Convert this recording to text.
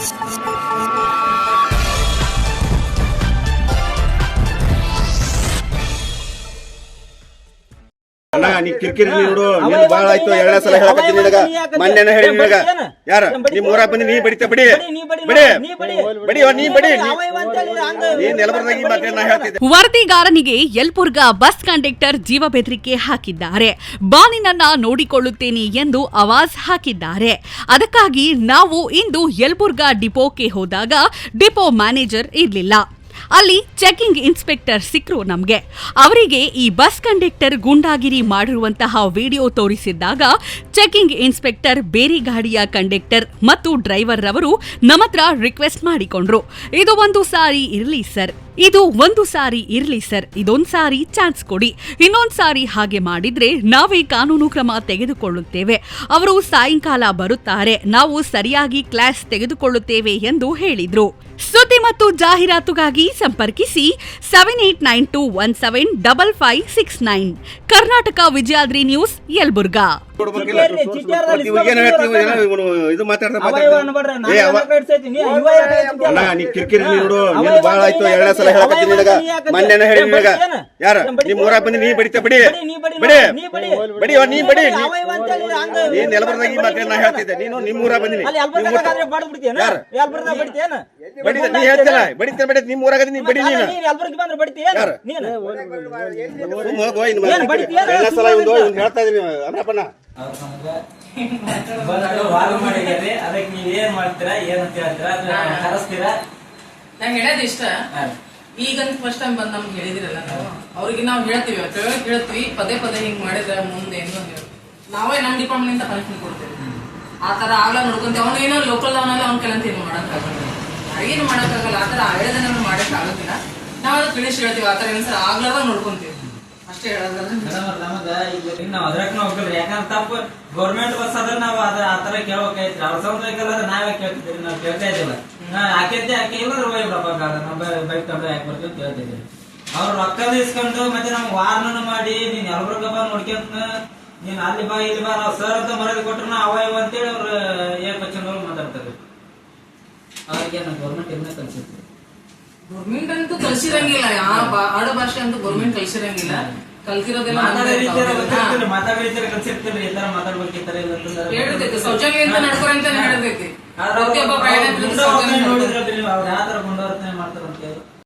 啊。ಅಣ್ಣ ನೀ ಕಿರಿಕಿರಿ ನೋಡು ನೀನ್ ಬಾಳ ಆಯ್ತು ಎರಡನೇ ಸಲ ಹೇಳಕತ್ತೀನಿ ನಿನಗ. ಮೊನ್ನೆನ ಹೇಳಿ ನಿನಗ. ಯಾರ? ನಿಮ್ ಊರಾಗ ಬಂದಿ ನೀ ಬಡಿತ ಬಡಿ. ಬಡಿ ಬಡಿ ನೀ ಬಡಿ. ನೀ ನೆಲಬರದಾಗ ಈ ಮಾತನ್ನ ನಾ ಹೇಳ್ತಿದ್ದೆ. ವರದಿಗಾರನಿಗೆ ಯಲ್ಪುರ್ಗ ಬಸ್ ಕಂಡಕ್ಟರ್ ಜೀವ ಬೆದರಿಕೆ ಹಾಕಿದ್ದಾರೆ. ಬಾನಿನನ್ನ ನೋಡಿಕೊಳ್ಳುತ್ತೇನೆ ಎಂದು ಆವಾಜ್ ಹಾಕಿದ್ದಾರೆ. ಅದಕ್ಕಾಗಿ ನಾವು ಇಂದು ಯಲ್ಬುರ್ಗಾ ಡಿಪೋಕ್ಕೆ ಹೋದಾಗ ಡಿಪೋ ಮ್ಯಾನೇಜರ್ ಇರಲಿಲ್ಲ. ಅಲ್ಲಿ ಚೆಕಿಂಗ್ ಇನ್ಸ್ಪೆಕ್ಟರ್ ಸಿಕ್ಕರು ನಮಗೆ. ಅವರಿಗೆ ಈ ಬಸ್ ಕಂಡಕ್ಟರ್ ಗುಂಡಾಗಿರಿ ಮಾಡಿರುವಂತಹ ವಿಡಿಯೋ ತೋರಿಸಿದ್ದಾಗ ಚೆಕಿಂಗ್ ಇನ್ಸ್ಪೆಕ್ಟರ್ ಬೇರೆ ಗಾಡಿಯ ಕಂಡಕ್ಟರ್ ಮತ್ತು ಡ್ರೈವರ್ ರವರು ನಮ್ಮತ್ರ ರಿಕ್ವೆಸ್ಟ್ ಮಾಡಿಕೊಂಡ್ರು. ಇದು ಒಂದು ಸಾರಿ ಇರಲಿ ಸರ್. ಇದು ಒಂದು ಸಾರಿ ಇರ್ಲಿ ಸರ್ ಇದೊಂದ್ ಸಾರಿ ಚಾನ್ಸ್ ಕೊಡಿ. ಇನ್ನೊಂದ್ ಸಾರಿ ಹಾಗೆ ಮಾಡಿದ್ರೆ ನಾವೇ ಕಾನೂನು ಕ್ರಮ ತೆಗೆದುಕೊಳ್ಳುತ್ತೇವೆ. ಅವರು ಸಾಯಂಕಾಲ ಬರುತ್ತಾರೆ ನಾವು ಸರಿಯಾಗಿ ಕ್ಲಾಸ್ ತೆಗೆದುಕೊಳ್ಳುತ್ತೇವೆ ಎಂದು ಹೇಳಿದ್ರು. ಸುದ್ದಿ ಮತ್ತು ಜಾಹೀರಾತುಗಾಗಿ ಸಂಪರ್ಕಿಸಿ seven eight nine two one seven double five six nine Karnataka Vijayadri news Yelburga. ಕಿರಿಕಿರಿ ನೋಡು ಬಾಳ ಆಯ್ತು ಸಲ ಯಾಕೆ ಹೇಳಕತ್ತೀನಿ ನಿನಗ ಮೊನ್ನೆನ ಹೇಳಿ ನಿನಗ? ಯಾರ? ನಿಮ್ ಊರಾಗ ಬಂದಿ ನೀ ಬಡಿತ ಬಡಿ. ಬಡಿ, ನೀ ಬಡಿ, ಬಡಿ. ನೀ ಬಡಿ. ಬಡಿ ನೀ ಬಡಿ. ನೀ- ಅವಯವ ಹಂಗ ನೀ ನೆಲಬರದಾಗ ಈ ನಾ ಹೇಳ್ತಿದ್ದೆ ನೀನು ನಿಮ್ ಊರಾಗ ಬಂದಿನಿ? ಯಾರು? ಬಡಿತ? ನೀ ಹೇಳ್ತಿಲ್ಲ ಬಡಿತ ಬಡಿ ನಿಮ್ ಊರಾಗ ನೀ ಬಡಿ ನೀನು? ಯಾರು? ಹೋಗೋ ಇನ್ನು ಸಲ ಇವ್ನು ಇವ್ನು ಹೇಳ್ತಾ ಇದೀನಿ ಬಂದು ಮಾಡಿದ್ರಿ ಅದಕ್ಕೆ ನೀವ್ ಏನ್ ಮಾಡ್ತೀರಾ ಏನಂತ ಹೇಳ್ತೀರಾ? ಕರೆಸ್ತೀರಾ ನಂಗೆ ಇಷ್ಟ ಹಾ. ಈಗಂತ ಫಸ್ಟ್ ಟೈಮ್ ಬಂದ್ ನಮ್ಗೆ ಹೇಳಿದಿರಲ್ಲ ನಾವು. ಅವ್ರಿಗೆ ನಾವು ಹೇಳ್ತೀವಿ ಕೇಳಕ್ ಹೇಳ್ತೀವಿ ಪದೇ ಪದೇ ಹಿಂಗ್ ಮಾಡಿದ್ರೆ ಮುಂದೆ ಏನು ಅಂತ ಹೇಳಿ. ನಾವೇ ನಮ್ಮ ಡಿಪಾರ್ಟ್ಮೆಂಟ್ ಇಂದ ಪನಿಷ್ಮೆಂಟ್ ಕೊಡ್ತೇವೆ. ಆ ತರ ಆಗ್ಲ ನೋಡ್ಕೊಂತೀವಿ ಏನೋ ಲೋಕಲ್ ಅವನಲ್ಲಿ ಅವ್ನ ಕೆಲಂತ ಏನು ಮಾಡೋಕ್ಕಾಗಲ್ಲ. ಏನು ಮಾಡಕ್ಕಾಗಲ್ಲ, ಆ ತರ ಹೇಳೋದನ್ನ ಮಾಡಕ್ ಆಗೋದಿಲ್ಲ ನಾವ್ ಅದಕ್ಕೆ ತಿಳಿಸಿ ಹೇಳ್ತೀವಿ, ಆ ತರ ಏನ್ಸರ್ ಆಗ್ಲಾರ್ದಾಗ ನೋಡ್ಕೊಂತೀವಿ. ಅಷ್ಟೇ ಹೇಳೋದ್ರೆ ಮೇಡಮ್ ಅವ್ರ್ ಈಗ ನಾವ್ ಅದ್ರಾಗ ಯಾಕಂದ್ರೆ ತಪ್ಪು. ಗೌರ್ಮೆಂಟ್ ಬಸ್ ಅದ್ರ ನಾವು ಅದ ಆತರ ಕೇಳ್ಬೇಕಾಯ್ತ್ರಿ ಅವ್ರ ನಾವೇ ಕೇಳ್ತಿದ್ರಿ ನಾವ್ ಕೇಳ್ತಾ ಹಾಕಿದ್ದೆ ಹಾಕಿ ಇಲ್ಲ ನಾವ್ ಬೈಕ್ ತಗೊಂಡು ಯಾಕೆ ಬರ್ತೀವಿ ಅಂತ ಅವ್ರು ರೊಕ್ಕದ ಇಸ್ಕೊಂಡು ಮತ್ತೆ ನಮ್ಗೆ ವಾರ್ನ ಮಾಡಿ ನೀನ್ ಎಲ್ಬ್ರಗ ಬಾ ನೋಡ್ಕೊಂತ ನೀನ್ ಅಲ್ಲಿ ಬಾ ಇಲ್ಲಿ ಬಾ ನಾವ್ ಸರ್ ಅಂತ ಮರದಿ ಕೊಟ್ರು ಅವ ಇವ ಅಂತೇಳಿ ಅವ್ರು ಏಕವಚನಗಳು ಮಾತಾಡ್ತಾರೆ. ಅವ್ರಿಗೆ ನಮ್ ಗೌರ್ಮೆಂಟ್ ಇಂದ ಕಲ್ಸಿತ್ತು ಗೌರ್ಮೆಂಟ್ ಅಂತೂ ಕಲ್ಸಿರಂಗಿಲ್ಲ ಯಾವ ಆಡ ಭಾಷೆ ಅಂತೂ ಗೌರ್ಮೆಂಟ್ ಕಲ್ಸಿರಂಗಿಲ್ಲ ಕಲ್ತಿರೋದೆಲ್ಲ ಮಾತಾಡೋ ನಮ್ದೇ ರೀತಿಯಾಗ ಇರ್ತಾವೆ. ಗೊತ್ತಿರ್ತಿಲ್ಲ, ಮಾತಾಡೋ ರೀತಿಯಾಗ ಕಲ್ಸಿರ್ತಿಲ್ಲ ಈ ತರ ನಡ್ಕೊರಿ ಅಂತ ಅವ್ರು- ಪ್ರತಿಯೊಬ್ಬ ನೋಡಿದ್ರೆ ಯಾವ ತರ ಅಂತ ಹೇಳಿ